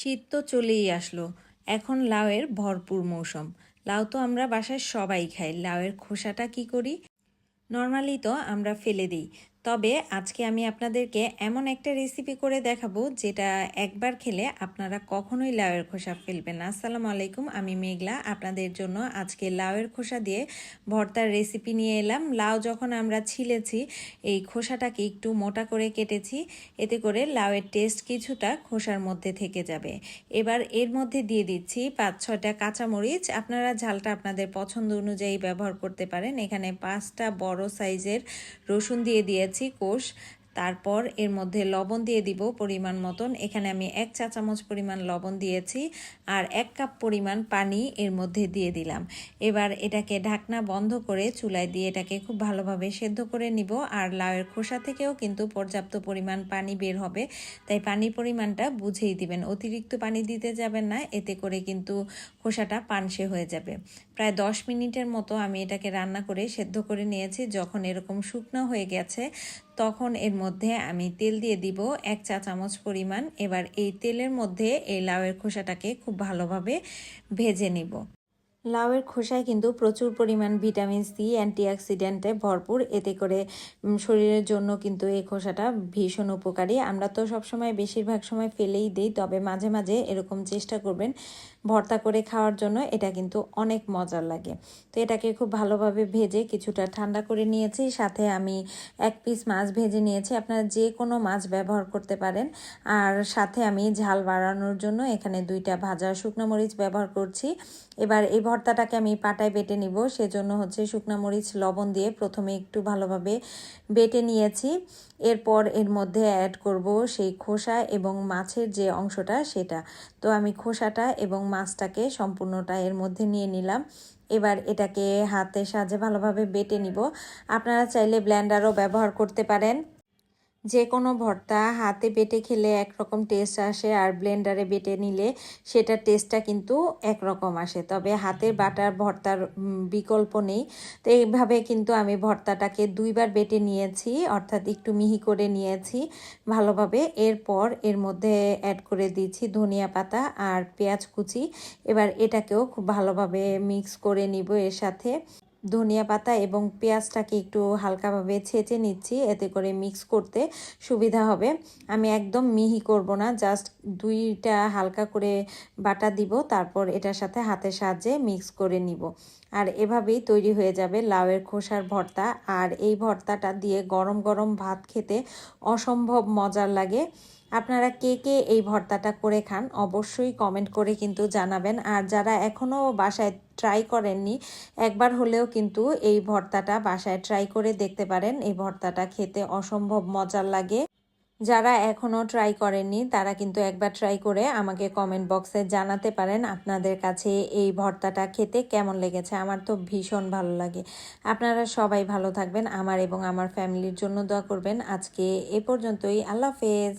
শীত তো চলেই আসলো। এখন লাউয়ের ভরপুর মৌসুম। লাউ তো আমরা বাসায় সবাই খাই। লাউয়ের খোসাটা কি করি? নর্মালি তো আমরা ফেলে দিই। তবে আজকে আমি আপনাদেরকে এমন একটা রেসিপি করে দেখাবো যেটা একবার খেলে আপনারা কখনোই লাউয়ের খোসা ফেলবেন আসসালামু আলাইকুম, আমি মেঘলা। আপনাদের জন্য আজকে লাউয়ের খোসা দিয়ে ভর্তার রেসিপি নিয়ে এলাম। লাউ যখন আমরা ছিলেছি, এই খোসাটাকে একটু মোটা করে কেটেছি, এতে করে লাউয়ের টেস্ট কিছুটা খোসার মধ্যে থেকে যাবে। এবার এর মধ্যে দিয়ে দিচ্ছি পাঁচ ছয়টা কাঁচামরিচ। আপনারা ঝালটা আপনাদের পছন্দ অনুযায়ী ব্যবহার করতে পারেন। এখানে পাঁচটা বড় সাইজের রসুন দিয়ে দিয়ে দিয়েছি কোষ তারপর এর মধ্যে লবণ দিয়ে দিব পরিমাণ মতন। এখানে আমি এক চা চামচ পরিমাণ লবণ দিয়েছি আর এক কাপ পরিমাণ পানি এর মধ্যে দিয়ে দিলাম। এবার এটাকে ঢাকনা বন্ধ করে চুলায় দিয়ে এটাকে খুব ভালোভাবে সেদ্ধ করে নিব আর লাউয়ের খোসা থেকেও কিন্তু পর্যাপ্ত পরিমাণ পানি বের হবে। তাই পানির পরিমাণটা বুঝেই দিবেন, অতিরিক্ত পানি দিতে যাবেন না, এতে করে কিন্তু খোসাটা পানসে হয়ে যাবে। প্রায় দশ মিনিটের মতো আমি এটাকে রান্না করে সেদ্ধ করে নিয়েছি। যখন এরকম শুকনো হয়ে গেছে, তখন এর মধ্যে আমি তেল দিয়ে দিব এক চা চামচ পরিমাণ। এবার এই তেলের মধ্যে এই লাউয়ের খোসাটাকে খুব ভালোভাবে ভেজে নিব। লাউয়ের খোসায় কিন্তু প্রচুর পরিমাণ ভিটামিন সি, অ্যান্টিঅক্সিডেন্টে ভরপুর। এতে করে শরীরের জন্য কিন্তু এই খোসাটা ভীষণ উপকারী। আমরা তো সবসময় বেশিরভাগ সময় ফেলেই দিই, তবে মাঝে মাঝে এরকম চেষ্টা করবেন ভর্তা করে খাওয়ার জন্য। এটা কিন্তু অনেক মজার লাগে। তো এটাকে খুব ভালোভাবে ভেজে কিছুটা ঠান্ডা করে নিয়েছি। সাথে আমি এক পিস মাছ ভেজে নিয়েছি। আপনারা যে কোনো মাছ ব্যবহার করতে পারেন। আর সাথে আমি ঝাল বাড়ানোর জন্য এখানে দুইটা ভাজা শুকনো মরিচ ব্যবহার করছি। এবার এই ভর্তাটাকে আমি পাটায় বেটে নিব। সেজন্য হচ্ছে শুকনো মরিচ, লবণ দিয়ে প্রথমে একটু ভালোভাবে বেটে নিয়েছি। এরপর এর মধ্যে অ্যাড করব সেই খোসা এবং মাছের যে অংশটা সেটা। তো আমি খোসাটা এবং মাছটাকে সম্পূর্ণটা এর মধ্যে নিয়ে নিলাম। এবার এটাকে হাতের সাহায্যে ভালোভাবে বেটে নিব। আপনারা চাইলে ব্ল্যান্ডারও ব্যবহার করতে পারেন। যে কোনো ভর্তা হাতে বেটে খেলে একরকম টেস্ট আসে আর ব্লেন্ডারে বেটে নিলে সেটার টেস্টটা কিন্তু একরকম আসে। তবে হাতের বাটার ভর্তার বিকল্প নেই। তো এইভাবে কিন্তু আমি ভর্তাটাকে দুইবার বেটে নিয়েছি অর্থাৎ একটু মিহি করে নিয়েছি। ভালোভাবে এরপর এর মধ্যে অ্যাড করে দিয়েছি ধনিয়া পাতা আর পেঁয়াজ কুচি। এবার এটাকেও খুব ভালোভাবে মিক্স করে নিব এর সাথে। ধনিয়া পাতা এবং পেঁয়াজটাকে একটু হালকাভাবে ছেঁচে নিচ্ছি, এতে করে মিক্স করতে সুবিধা হবে। আমি একদম মিহি করব না জাস্ট দুইটা হালকা করে বাটা দিব, তারপর এটার সাথে হাতের সাহায্যে মিক্স করে নিব। আর এভাবেই তৈরি হয়ে যাবে লাউয়ের খোসার ভর্তা। আর এই ভর্তাটা দিয়ে গরম গরম ভাত খেতে অসম্ভব মজার লাগে। আপনারা কে কে এই ভর্তাটা করে খান অবশ্যই কমেন্ট করে কিন্তু জানাবেন। আর যারা এখনও বাসায় ট্রাই করেননি, একবার হলেও কিন্তু এই ভর্তাটা বাসায় ট্রাই করে দেখতে পারেন। এই ভর্তাটা খেতে অসম্ভব মজার লাগে। যারা এখনও ট্রাই করেননি, তারা কিন্তু একবার ট্রাই করে আমাকে কমেন্ট বক্সে জানাতে পারেন আপনাদের কাছে এই ভর্তাটা খেতে কেমন লেগেছে। আমার তো ভীষণ ভালো লাগে। আপনারা সবাই ভালো থাকবেন। আমার এবং আমার ফ্যামিলির জন্য দোয়া করবেন। আজকে এ পর্যন্তই। আল্লাহ হাফেজ।